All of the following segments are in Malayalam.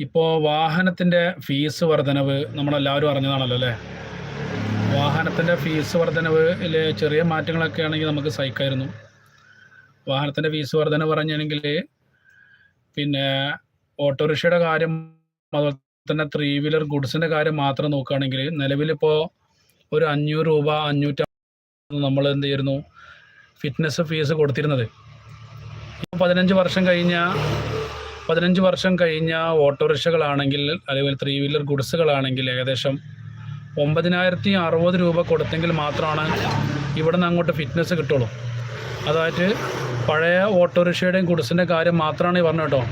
ഇപ്പോൾ വാഹനത്തിന്റെ ഫീസ് വർധനവ് നമ്മളെല്ലാവരും അറിഞ്ഞതാണല്ലോ അല്ലേ? വാഹനത്തിന്റെ ഫീസ് വർധനവിൽ ചെറിയ മാറ്റങ്ങളൊക്കെ ആണെങ്കിൽ നമുക്ക് സഹിക്കായിരുന്നു. വാഹനത്തിന്റെ ഫീസ് വർധന പറഞ്ഞാണെങ്കിൽ പിന്നെ ഓട്ടോറിക്ഷയുടെ കാര്യം അതുപോലെ തന്നെ ത്രീ വീലർ ഗുഡ്സിന്റെ കാര്യം മാത്രം നോക്കുകയാണെങ്കിൽ നിലവിലിപ്പോൾ ഒരു അഞ്ഞൂറ് രൂപ അഞ്ഞൂറ്റി നമ്മൾ എന്ത് ചെയ്യുന്നു? ഫിറ്റ്നസ് ഫീസ് കൊടുത്തിരുന്നത്. പതിനഞ്ച് വർഷം കഴിഞ്ഞ പതിനഞ്ച് വർഷം കഴിഞ്ഞ ഓട്ടോറിക്ഷകളാണെങ്കിൽ അല്ലെങ്കിൽ ത്രീ വീലർ ഗുഡ്സുകളാണെങ്കിൽ ഏകദേശം ഒമ്പതിനായിരത്തി അറുപത് രൂപ കൊടുത്തെങ്കിൽ മാത്രമാണ് ഇവിടെ നിന്ന് അങ്ങോട്ട് ഫിറ്റ്നസ് കിട്ടുള്ളൂ. അതായത് പഴയ ഓട്ടോറിക്ഷയുടെയും ഗുഡ്സിന്റെ കാര്യം മാത്രമാണ് ഈ പറഞ്ഞു കേട്ടോ.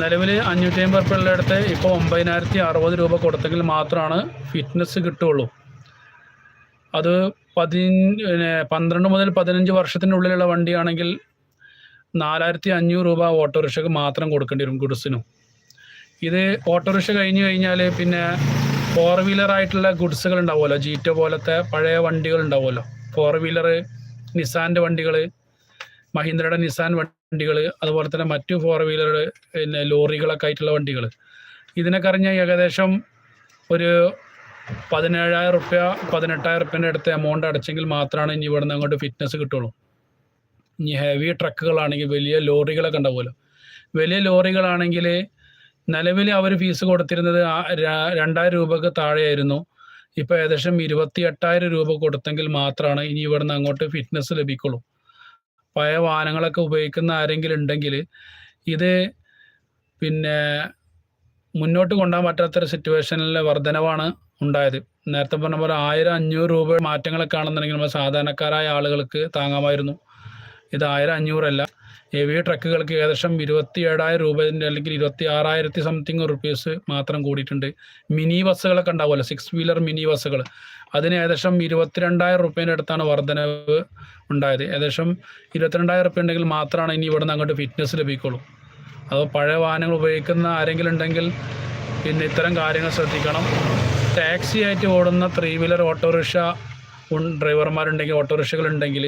നിലവിൽ അഞ്ഞൂറ്റി അമ്പത് റുപ്യയുടെ അടുത്ത് ഇപ്പോൾ ഒമ്പതിനായിരത്തി അറുപത് രൂപ കൊടുത്തെങ്കിൽ മാത്രമാണ് ഫിറ്റ്നസ് കിട്ടുള്ളൂ. അത് പതി പന്ത്രണ്ട് മുതൽ പതിനഞ്ച് വർഷത്തിനുള്ളിലുള്ള വണ്ടിയാണെങ്കിൽ നാലായിരത്തി അഞ്ഞൂറ് രൂപ ഓട്ടോറിക്ഷക്ക് മാത്രം കൊടുക്കേണ്ടി വരും ഗുഡ്സിനും. ഇത് ഓട്ടോറിക്ഷ കഴിഞ്ഞു കഴിഞ്ഞാൽ പിന്നെ ഫോർ വീലർ ആയിട്ടുള്ള ഗുഡ്സുകൾ ഉണ്ടാവുമല്ലോ. ജീറ്റോ പോലത്തെ പഴയ വണ്ടികൾ ഉണ്ടാവുമല്ലോ. ഫോർ വീലർ നിസാന്റെ വണ്ടികൾ മഹീന്ദ്രയുടെ നിസാൻ വണ്ടികൾ അതുപോലെ തന്നെ മറ്റു ഫോർ വീലർ പിന്നെ ലോറികളൊക്കെ ആയിട്ടുള്ള വണ്ടികൾ ഇതിനൊക്കെ അറിഞ്ഞാൽ ഏകദേശം ഒരു പതിനേഴായിരം റുപ്യ പതിനെട്ടായിരം റുപ്യന്റെ അടുത്ത് എമൗണ്ട് അടച്ചെങ്കിൽ മാത്രമാണ് ഇനി ഇവിടെ നിന്ന് അങ്ങോട്ട് ഫിറ്റ്നസ് കിട്ടുള്ളൂ. ഇനി ഹെവി ട്രക്കുകളാണെങ്കിൽ വലിയ ലോറികളൊക്കെ ഉണ്ടാവുമല്ലോ. വലിയ ലോറികളാണെങ്കിൽ നിലവിൽ അവർ ഫീസ് കൊടുത്തിരുന്നത് രണ്ടായിരം രൂപക്ക് താഴെയായിരുന്നു. ഇപ്പോൾ ഏകദേശം ഇരുപത്തി എട്ടായിരം രൂപ കൊടുത്തെങ്കിൽ മാത്രമാണ് ഇനി ഇവിടെ നിന്ന് അങ്ങോട്ട് ഫിറ്റ്നസ് ലഭിക്കുള്ളൂ. പഴയ വാഹനങ്ങളൊക്കെ ഉപയോഗിക്കുന്ന ആരെങ്കിലും ഉണ്ടെങ്കിൽ ഇത് പിന്നെ മുന്നോട്ട് കൊണ്ടുപോകാൻ പറ്റാത്തൊരു സിറ്റുവേഷനിലെ വർധനവാണ് ഉണ്ടായത്. നേരത്തെ പറഞ്ഞ പോലെ ആയിരം അഞ്ഞൂറ് രൂപ മാറ്റങ്ങളൊക്കെ ആണെന്നുണ്ടെങ്കിൽ നമ്മൾ സാധാരണക്കാരായ ആളുകൾക്ക് താങ്ങാമായിരുന്നു. ഇത് ആയിരം അഞ്ഞൂറല്ല ഹെവി ട്രക്കുകൾക്ക് ഏകദേശം ഇരുപത്തി ഏഴായിരം രൂപേന്റെ അല്ലെങ്കിൽ ഇരുപത്തി ആറായിരത്തി സംതിങ് റുപ്പീസ് മാത്രം കൂടിയിട്ടുണ്ട്. മിനി ബസ്സുകളൊക്കെ ഉണ്ടാവുമല്ലോ സിക്സ് വീലർ മിനി ബസ്സുകൾ. അതിന് ഏകദേശം ഇരുപത്തിരണ്ടായിരം റുപ്യേന്റെ അടുത്താണ് വർധനവ് ഉണ്ടായത്. ഏകദേശം ഇരുപത്തിരണ്ടായിരം റുപ്യ ഉണ്ടെങ്കിൽ മാത്രമാണ് ഇനി ഇവിടെ നിന്ന് അങ്ങോട്ട് ഫിറ്റ്നസ് ലഭിക്കുള്ളൂ. അതോ പഴയ വാഹനങ്ങൾ ഉപയോഗിക്കുന്ന ആരെങ്കിലും ഉണ്ടെങ്കിൽ പിന്നെ ഇത്തരം കാര്യങ്ങൾ ശ്രദ്ധിക്കണം. ടാക്സി ആയിട്ട് ഓടുന്ന ത്രീ വീലർ ഓട്ടോറിക്ഷ ഡ്രൈവർമാരുണ്ടെങ്കിൽ ഓട്ടോറിക്ഷകളുണ്ടെങ്കിൽ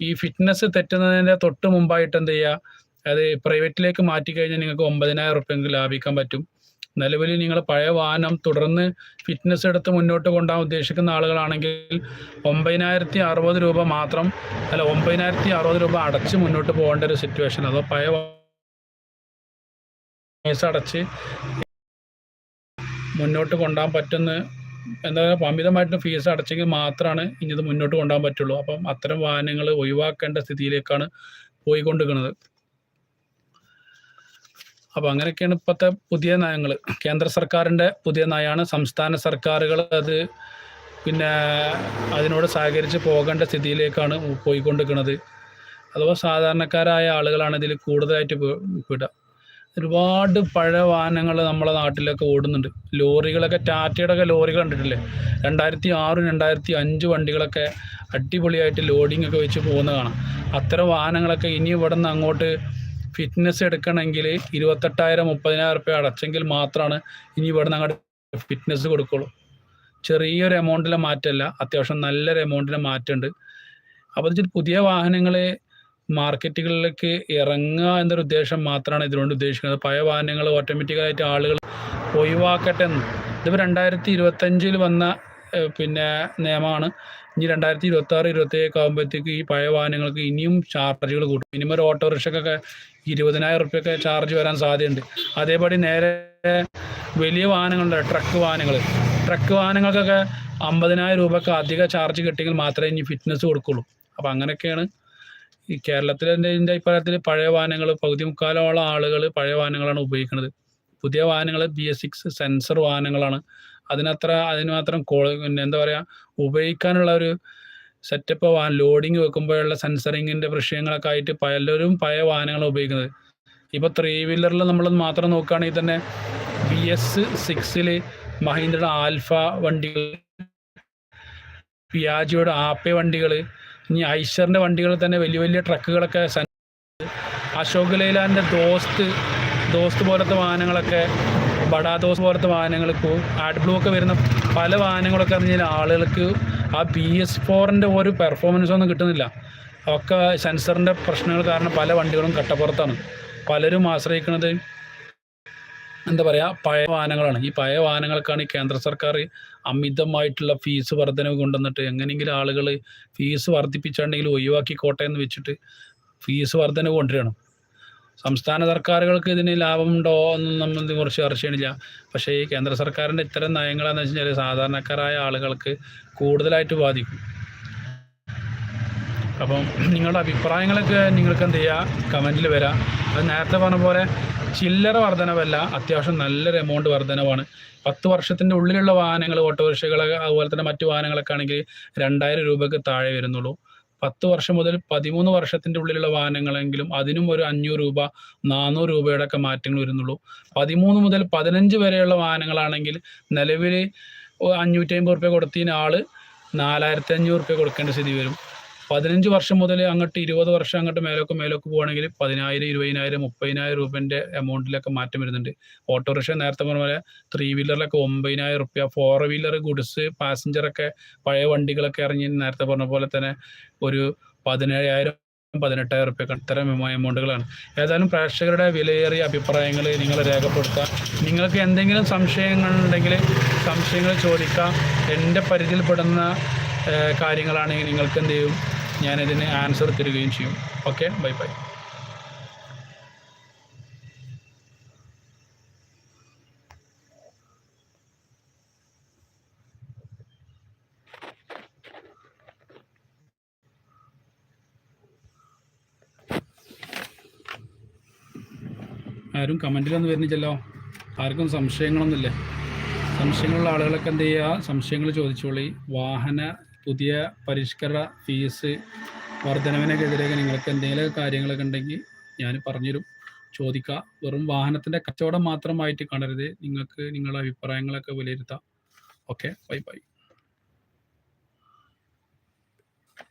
ഈ ഫിറ്റ്നസ് തെറ്റുന്നതിന്റെ തൊട്ട് മുമ്പായിട്ട് എന്ത് ചെയ്യുക അത് പ്രൈവറ്റിലേക്ക് മാറ്റി കഴിഞ്ഞാൽ നിങ്ങൾക്ക് ഒമ്പതിനായിരം റുപ്യെങ്കിലും ലാഭിക്കാൻ പറ്റും. നിലവിൽ നിങ്ങൾ പഴയ വാഹനം തുടർന്ന് ഫിറ്റ്നസ് എടുത്ത് മുന്നോട്ട് കൊണ്ടുപോകാൻ ഉദ്ദേശിക്കുന്ന ആളുകളാണെങ്കിൽ ഒമ്പതിനായിരത്തി അറുപത് രൂപ മാത്രം അല്ല ഒമ്പതിനായിരത്തി അറുപത് രൂപ അടച്ച് മുന്നോട്ട് പോകേണ്ട ഒരു സിറ്റുവേഷൻ അതോ പഴയ അടച്ച് മുന്നോട്ട് കൊണ്ടുപോകാൻ പറ്റുന്ന എന്താ പറയുക അമിതമായിട്ട് ഫീസ് അടച്ചെങ്കിൽ മാത്രമാണ് ഇനി ഇത് മുന്നോട്ട് കൊണ്ടുപോകാൻ പറ്റുള്ളൂ. അപ്പം അത്തരം വാഹനങ്ങൾ ഒഴിവാക്കേണ്ട സ്ഥിതിയിലേക്കാണ് പോയിക്കൊണ്ടിരിക്കുന്നത്. അപ്പോൾ അങ്ങനെയൊക്കെയാണ് ഇപ്പോഴത്തെ പുതിയ നയങ്ങൾ. കേന്ദ്ര സർക്കാരിന്റെ പുതിയ നയമാണ്. സംസ്ഥാന സർക്കാരുകൾ അത് പിന്നെ അതിനോട് സഹകരിച്ച് പോകേണ്ട സ്ഥിതിയിലേക്കാണ് പോയിക്കൊണ്ടിരിക്കുന്നത്. അഥവാ സാധാരണക്കാരായ ആളുകളാണ് ഇതിൽ കൂടുതലായിട്ട് വിടുക ഒരുപാട് പഴയ വാഹനങ്ങൾ നമ്മളെ നാട്ടിലൊക്കെ ഓടുന്നുണ്ട്. ലോറികളൊക്കെ ടാറ്റയുടെ ഒക്കെ ലോറികൾ കണ്ടിട്ടില്ലേ? രണ്ടായിരത്തി ആറും രണ്ടായിരത്തി അഞ്ച് വണ്ടികളൊക്കെ അടിപൊളിയായിട്ട് ലോഡിംഗ് ഒക്കെ വെച്ച് പോകുന്ന കാണാം. അത്തരം വാഹനങ്ങളൊക്കെ ഇനി ഇവിടെ നിന്ന് അങ്ങോട്ട് ഫിറ്റ്നസ് എടുക്കണമെങ്കിൽ ഇരുപത്തെട്ടായിരം മുപ്പതിനായിരം റുപ്യ അടച്ചെങ്കിൽ മാത്രമാണ് ഇനി ഇവിടെ നിന്ന് അങ്ങോട്ട് ഫിറ്റ്നസ് കൊടുക്കുള്ളൂ. ചെറിയൊരു എമൗണ്ടിലെ മാറ്റമല്ല അത്യാവശ്യം നല്ലൊരു എമൗണ്ടിലെ മാറ്റമുണ്ട്. അപ്പോൾ പുതിയ വാഹനങ്ങൾ മാർക്കറ്റുകളിലേക്ക് ഇറങ്ങുക എന്നൊരു ഉദ്ദേശം മാത്രമാണ് ഇതിനുകൊണ്ട് ഉദ്ദേശിക്കുന്നത്. പഴയ വാഹനങ്ങൾ ഓട്ടോമാറ്റിക്കായിട്ട് ആളുകൾ ഒഴിവാക്കട്ടെ എന്ന്. ഇതിപ്പോൾ രണ്ടായിരത്തി ഇരുപത്തഞ്ചിൽ വന്ന പിന്നെ നിയമമാണ്. ഇനി രണ്ടായിരത്തി ഇരുപത്തി ആറ് ഇരുപത്തി ഏഴ് ആകുമ്പോഴത്തേക്ക് ഈ പഴയ വാഹനങ്ങൾക്ക് ഇനിയും ചാർജുകൾ കൂട്ടും. മിനിമം ഒരു ഓട്ടോറിക്ഷക്കൊക്കെ ഇരുപതിനായിരം റുപ്യൊക്കെ ചാർജ് വരാൻ സാധ്യതയുണ്ട്. അതേപടി നേരെ വലിയ വാഹനങ്ങളുണ്ട്. ട്രക്ക് വാഹനങ്ങൾ. ട്രക്ക് വാഹനങ്ങൾക്കൊക്കെ അമ്പതിനായിരം രൂപക്ക് അധിക ചാർജ് കിട്ടിയെങ്കിൽ മാത്രമേ ഇനി ഫിറ്റ്നസ് കൊടുക്കുള്ളൂ. അപ്പോൾ അങ്ങനെയൊക്കെയാണ് ഈ കേരളത്തിലെ എന്റെ എന്റെ അഭിപ്രായത്തിൽ പഴയ വാഹനങ്ങൾ പകുതി മുക്കാലോളം ആളുകൾ പഴയ വാഹനങ്ങളാണ് ഉപയോഗിക്കുന്നത്. പുതിയ വാഹനങ്ങൾ ബി എസ് സിക്സ് സെൻസർ വാഹനങ്ങളാണ്. അതിനത്ര അതിന് മാത്രം പിന്നെ എന്താ പറയുക ഉപയോഗിക്കാനുള്ള ഒരു സെറ്റപ്പ് വാഹനം ലോഡിങ് വെക്കുമ്പോഴുള്ള സെൻസറിങ്ങിന്റെ പ്രശ്നങ്ങളൊക്കെ ആയിട്ട് പലരും പഴയ വാഹനങ്ങൾ ഉപയോഗിക്കുന്നത്. ഇപ്പോൾ ത്രീ വീലറിൽ നമ്മൾ മാത്രം നോക്കുകയാണെങ്കിൽ തന്നെ ബി എസ് സിക്സിൽ മഹീന്ദ്രയുടെ ആൽഫ വണ്ടികൾ പിയാജിയുടെ ആപ്പെ വണ്ടികൾ ഇനി ഐഷറിന്റെ വണ്ടികളിൽ തന്നെ വലിയ വലിയ ട്രക്കുകളൊക്കെ അശോക് ലൈലാന്റെ ദോസ്ത് ദോസ്ത് പോലത്തെ വാഹനങ്ങളൊക്കെ ബഡാ ദോസ് പോലത്തെ വാഹനങ്ങൾ ഇപ്പോൾ ആഡ് ബ്ലൂ ഒക്കെ വരുന്ന പല വാഹനങ്ങളൊക്കെ അറിഞ്ഞാൽ ആളുകൾക്ക് ആ ബി എസ് ഫോറിന്റെ ഒരു പെർഫോമൻസ് ഒന്നും കിട്ടുന്നില്ല. ഒക്കെ സെൻസറിന്റെ പ്രശ്നങ്ങൾ കാരണം പല വണ്ടികളും കട്ടപ്പുറത്താണ്. പലരും ആശ്രയിക്കുന്നത് എന്താ പറയുക പഴയ വാഹനങ്ങളാണ്. ഈ പഴയ വാഹനങ്ങൾക്കാണ് ഈ കേന്ദ്ര സർക്കാർ അമിതമായിട്ടുള്ള ഫീസ് വർധനവ് കൊണ്ടുവന്നിട്ട് എങ്ങനെയെങ്കിലും ആളുകൾ ഫീസ് വർദ്ധിപ്പിച്ചാണെങ്കിൽ ഒഴിവാക്കിക്കോട്ടെ എന്ന് വെച്ചിട്ട് ഫീസ് വർധനവ് കൊണ്ടുവരണം സംസ്ഥാന സർക്കാരുകൾക്ക് ഇതിന് ലാഭമുണ്ടോ എന്നും നമ്മൾ കുറച്ച് ചർച്ച ചെയ്യണില്ല. പക്ഷേ ഈ കേന്ദ്ര സർക്കാരിന്റെ ഇത്തരം നയങ്ങളാണെന്ന് വെച്ച് കഴിഞ്ഞാൽ സാധാരണക്കാരായ ആളുകൾക്ക് കൂടുതലായിട്ട് ബാധിക്കും. അപ്പം നിങ്ങളുടെ അഭിപ്രായങ്ങളൊക്കെ നിങ്ങൾക്ക് എന്ത് ചെയ്യുക കമന്റിൽ വരാം. അത് നേരത്തെ പറഞ്ഞ പോലെ ചില്ലറ വർധനവല്ല അത്യാവശ്യം നല്ലൊരു എമൗണ്ട് വർധനവാണ്. പത്ത് വർഷത്തിന്റെ ഉള്ളിലുള്ള വാഹനങ്ങൾ ഓട്ടോറിക്ഷകൾ അതുപോലെ തന്നെ മറ്റു വാഹനങ്ങളൊക്കെ ആണെങ്കിൽ രണ്ടായിരം രൂപയ്ക്ക് താഴെ വരുന്നുള്ളൂ. പത്ത് വർഷം മുതൽ പതിമൂന്ന് വർഷത്തിന്റെ ഉള്ളിലുള്ള വാഹനങ്ങളെങ്കിലും അതിനും ഒരു അഞ്ഞൂറ് രൂപ നാനൂറ് രൂപയുടെ ഒക്കെ മാറ്റങ്ങൾ വരുന്നുള്ളൂ. പതിമൂന്ന് മുതൽ പതിനഞ്ച് വരെയുള്ള വാഹനങ്ങളാണെങ്കിൽ നിലവിൽ അഞ്ഞൂറ്റി അമ്പത് റുപ്യ കൊടുത്തതിന് ആൾ നാലായിരത്തി അഞ്ഞൂറ് റുപ്യ കൊടുക്കേണ്ട സ്ഥിതി വരും. പതിനഞ്ച് വർഷം മുതൽ അങ്ങോട്ട് ഇരുപത് വർഷം അങ്ങോട്ട് മേലോക്ക് മേലോക്ക് പോവുകയാണെങ്കിൽ പതിനായിരം ഇരുപതിനായിരം മുപ്പതിനായിരം രൂപേന്റെ എമൗണ്ടിലൊക്കെ മാറ്റം വരുന്നുണ്ട്. ഓട്ടോറിക്ഷ നേരത്തെ പറഞ്ഞ പോലെ ത്രീ വീലറിലൊക്കെ ഒമ്പതിനായിരം റുപ്യ ഫോർ വീലർ ഗുഡ്സ് പാസഞ്ചറൊക്കെ പഴയ വണ്ടികളൊക്കെ ഇറങ്ങി നേരത്തെ പറഞ്ഞ പോലെ തന്നെ ഒരു പതിനേഴായിരം പതിനെട്ടായിരം റുപ്യ ഇത്തരം എമൗണ്ടുകളാണ്. ഏതായാലും പ്രേക്ഷകരുടെ വിലയേറിയ അഭിപ്രായങ്ങൾ നിങ്ങൾ രേഖപ്പെടുത്തുക നിങ്ങൾക്ക് എന്തെങ്കിലും സംശയങ്ങൾ സംശയങ്ങളുണ്ടെങ്കിൽ സംശയങ്ങൾ ചോദിക്കാം. എന്റെ പരിധിയിൽപ്പെടുന്ന കാര്യങ്ങളാണെങ്കിൽ നിങ്ങൾക്ക് എന്ത് ചെയ്യും? ഞാനിതിന് ആൻസർ തരികയും ചെയ്യും. ഓക്കെ ബൈ ബൈ ആരും കമന്റിലൊന്നും വരുന്നില്ലല്ലോ. ആർക്കും സംശയങ്ങളൊന്നുമില്ല? സംശയങ്ങളുള്ള ആളുകളൊക്കെ എന്ത് ചെയ്യുക? സംശയങ്ങൾ ചോദിച്ചോളി. വാഹന പുതിയ പരിഷ്കരണ ഫീസ് വർധനവിനെതിരെ നിങ്ങൾക്ക് എന്തെങ്കിലും കാര്യങ്ങളൊക്കെ ഉണ്ടെങ്കിൽ ഞാൻ പറഞ്ഞുതരും. ചോദിക്കുക. വെറും വാഹനത്തിന്റെ കച്ചവടം മാത്രമായിട്ട് കാണരുത്. നിങ്ങൾക്ക് നിങ്ങളുടെ അഭിപ്രായങ്ങളൊക്കെ വിലയിരുത്താം. ഓക്കെ. Bye bye.